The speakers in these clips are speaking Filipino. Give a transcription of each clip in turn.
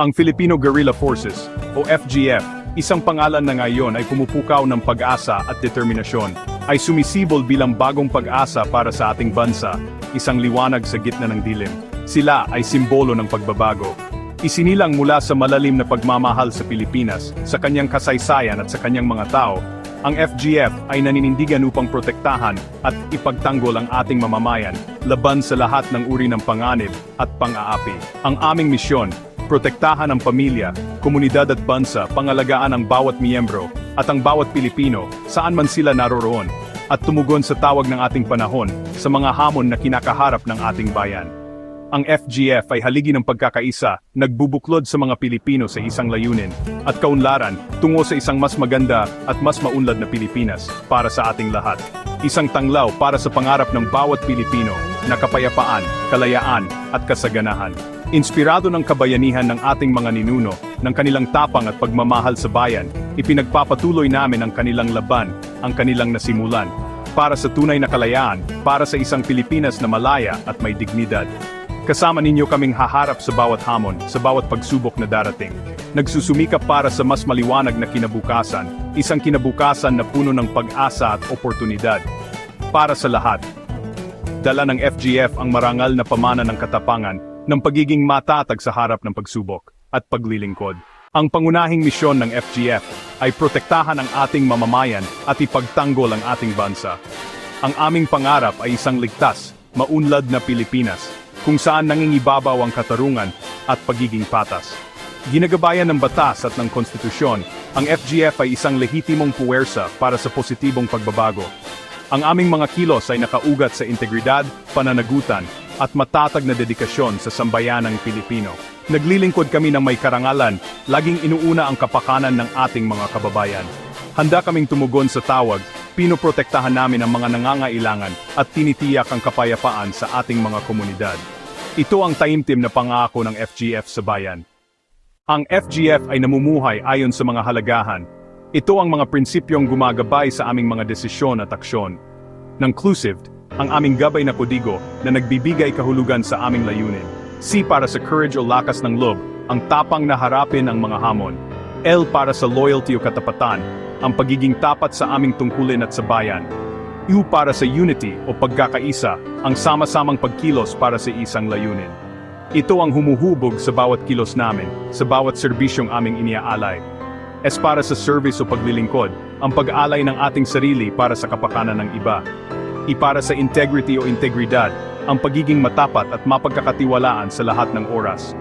Ang Filipino Guerrilla Forces, o FGF, isang pangalan na ngayon ay pumupukaw ng pag-asa at determinasyon, ay sumisibol bilang bagong pag-asa para sa ating bansa, isang liwanag sa gitna ng dilim. Sila ay simbolo ng pagbabago. Isinilang mula sa malalim na pagmamahal sa Pilipinas, sa kanyang kasaysayan at sa kanyang mga tao, ang FGF ay naninindigan upang protektahan at ipagtanggol ang ating mamamayan laban sa lahat ng uri ng panganib at pang-aapi. Ang aming misyon, protektahan ang pamilya, komunidad at bansa, pangalagaan ang bawat miyembro at ang bawat Pilipino saan man sila naroroon at tumugon sa tawag ng ating panahon sa mga hamon na kinakaharap ng ating bayan. Ang FGF ay haligi ng pagkakaisa, nagbubuklod sa mga Pilipino sa isang layunin, at kaunlaran, tungo sa isang mas maganda at mas maunlad na Pilipinas, para sa ating lahat. Isang tanglaw para sa pangarap ng bawat Pilipino, na kapayapaan, kalayaan, at kasaganahan. Inspirado ng kabayanihan ng ating mga ninuno, ng kanilang tapang at pagmamahal sa bayan, ipinagpapatuloy namin ang kanilang laban, ang kanilang nasimulan, para sa tunay na kalayaan, para sa isang Pilipinas na malaya at may dignidad. Kasama ninyo kaming haharap sa bawat hamon, sa bawat pagsubok na darating. Nagsusumikap para sa mas maliwanag na kinabukasan, isang kinabukasan na puno ng pag-asa at oportunidad. Para sa lahat. Dala ng FGF ang marangal na pamana ng katapangan, ng pagiging matatag sa harap ng pagsubok, at paglilingkod. Ang pangunahing misyon ng FGF ay protektahan ang ating mamamayan at ipagtanggol ang ating bansa. Ang aming pangarap ay isang ligtas, maunlad na Pilipinas, kung saan nangingibabaw ang katarungan at pagiging patas. Ginagabayan ng batas at ng konstitusyon, ang FGF ay isang lehitimong puwersa para sa positibong pagbabago. Ang aming mga kilos ay nakaugat sa integridad, pananagutan, at matatag na dedikasyon sa sambayanang Pilipino. Naglilingkod kami ng may karangalan, laging inuuna ang kapakanan ng ating mga kababayan. Handa kaming tumugon sa tawag, pinoprotektahan namin ang mga nangangailangan at tinitiyak ang kapayapaan sa ating mga komunidad. Ito ang taimtim na pangako ng FGF sa bayan. Ang FGF ay namumuhay ayon sa mga halagahan. Ito ang mga prinsipyong gumagabay sa aming mga desisyon at aksyon. Inclusive, ang aming gabay na kodigo na nagbibigay kahulugan sa aming layunin. C para sa courage o lakas ng loob, ang tapang na harapin ang mga hamon. L para sa loyalty o katapatan, ang pagiging tapat sa aming tungkulin at sa bayan. U para sa unity o pagkakaisa, ang sama-samang pagkilos para sa isang layunin. Ito ang humuhubog sa bawat kilos namin, sa bawat serbisyong aming iniaalay. S para sa service o paglilingkod, ang pag-alay ng ating sarili para sa kapakanan ng iba. I para sa integrity o integridad, ang pagiging matapat at mapagkakatiwalaan sa lahat ng oras.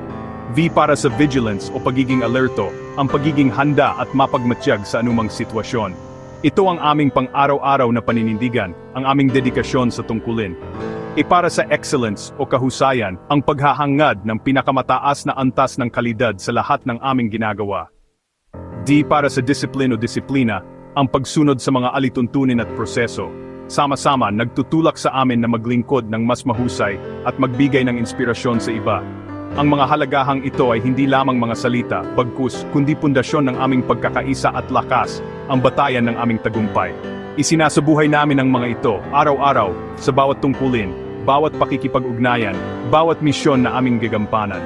V para sa vigilance o pagiging alerto, ang pagiging handa at mapagmatsyag sa anumang sitwasyon. Ito ang aming pang-araw-araw na paninindigan, ang aming dedikasyon sa tungkulin. E para sa excellence o kahusayan, ang paghahangad ng pinakamataas na antas ng kalidad sa lahat ng aming ginagawa. D para sa discipline o disiplina, ang pagsunod sa mga alituntunin at proseso. Sama-sama nagtutulak sa amin na maglingkod ng mas mahusay at magbigay ng inspirasyon sa iba. Ang mga halagahang ito ay hindi lamang mga salita, bagkus, kundi pundasyon ng aming pagkakaisa at lakas, ang batayan ng aming tagumpay. Isinasabuhay namin ang mga ito, araw-araw, sa bawat tungkulin, bawat pakikipag-ugnayan, bawat misyon na aming gagampanan.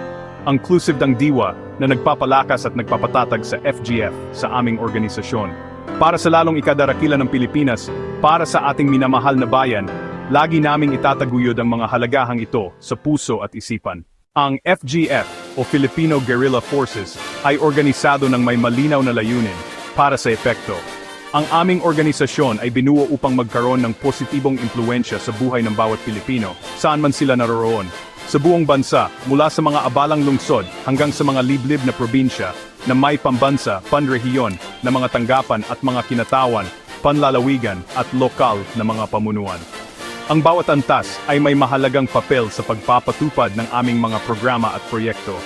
Ang Inclusive ng Diwa na nagpapalakas at nagpapatatag sa FGF sa aming organisasyon. Para sa lalong ikadarakila ng Pilipinas, para sa ating minamahal na bayan, lagi naming itataguyod ang mga halagahang ito sa puso at isipan. Ang FGF o Filipino Guerrilla Forces ay organisado ng may malinaw na layunin para sa epekto. Ang aming organisasyon ay binuo upang magkaroon ng positibong impluensya sa buhay ng bawat Pilipino, saan man sila naroroon. Sa buong bansa, mula sa mga abalang lungsod hanggang sa mga liblib na probinsya na may pambansa, panrehiyon na mga tanggapan at mga kinatawan, panlalawigan at lokal na mga pamunuan. Ang bawat antas ay may mahalagang papel sa pagpapatupad ng aming mga programa at proyekto.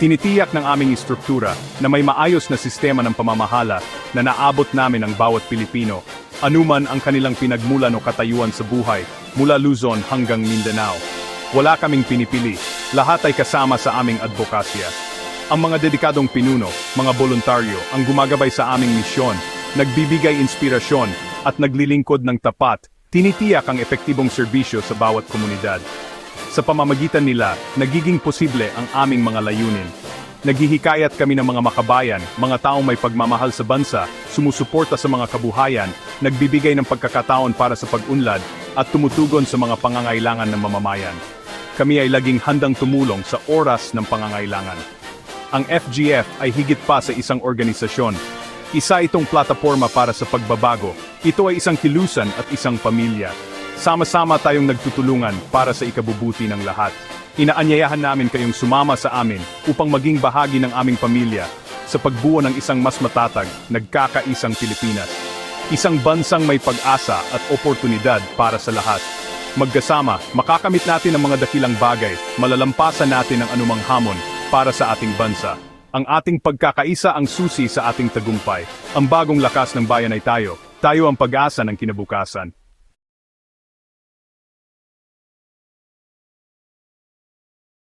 Tinitiyak ng aming istruktura na may maayos na sistema ng pamamahala na naabot namin ang bawat Pilipino, anuman ang kanilang pinagmulan o katayuan sa buhay, mula Luzon hanggang Mindanao. Wala kaming pinipili, lahat ay kasama sa aming advokasya. Ang mga dedikadong pinuno, mga voluntaryo, ang gumagabay sa aming misyon, nagbibigay inspirasyon, at naglilingkod ng tapat, tinitiyak ang epektibong serbisyo sa bawat komunidad. Sa pamamagitan nila, nagiging posible ang aming mga layunin. Naghihikayat kami ng mga makabayan, mga taong may pagmamahal sa bansa, sumusuporta sa mga kabuhayan, nagbibigay ng pagkakataon para sa pag-unlad, at tumutugon sa mga pangangailangan ng mamamayan. Kami ay laging handang tumulong sa oras ng pangangailangan. Ang FGF ay higit pa sa isang organisasyon. Isa itong plataforma para sa pagbabago. Ito ay isang kilusan at isang pamilya. Sama-sama tayong nagtutulungan para sa ikabubuti ng lahat. Inaanyayahan namin kayong sumama sa amin upang maging bahagi ng aming pamilya sa pagbuo ng isang mas matatag, nagkakaisang Pilipinas. Isang bansang may pag-asa at oportunidad para sa lahat. Magkasama, makakamit natin ang mga dakilang bagay, malalampasan natin ang anumang hamon para sa ating bansa. Ang ating pagkakaisa ang susi sa ating tagumpay. Ang bagong lakas ng bayan ay tayo. Tayo ang pag-asa ng kinabukasan.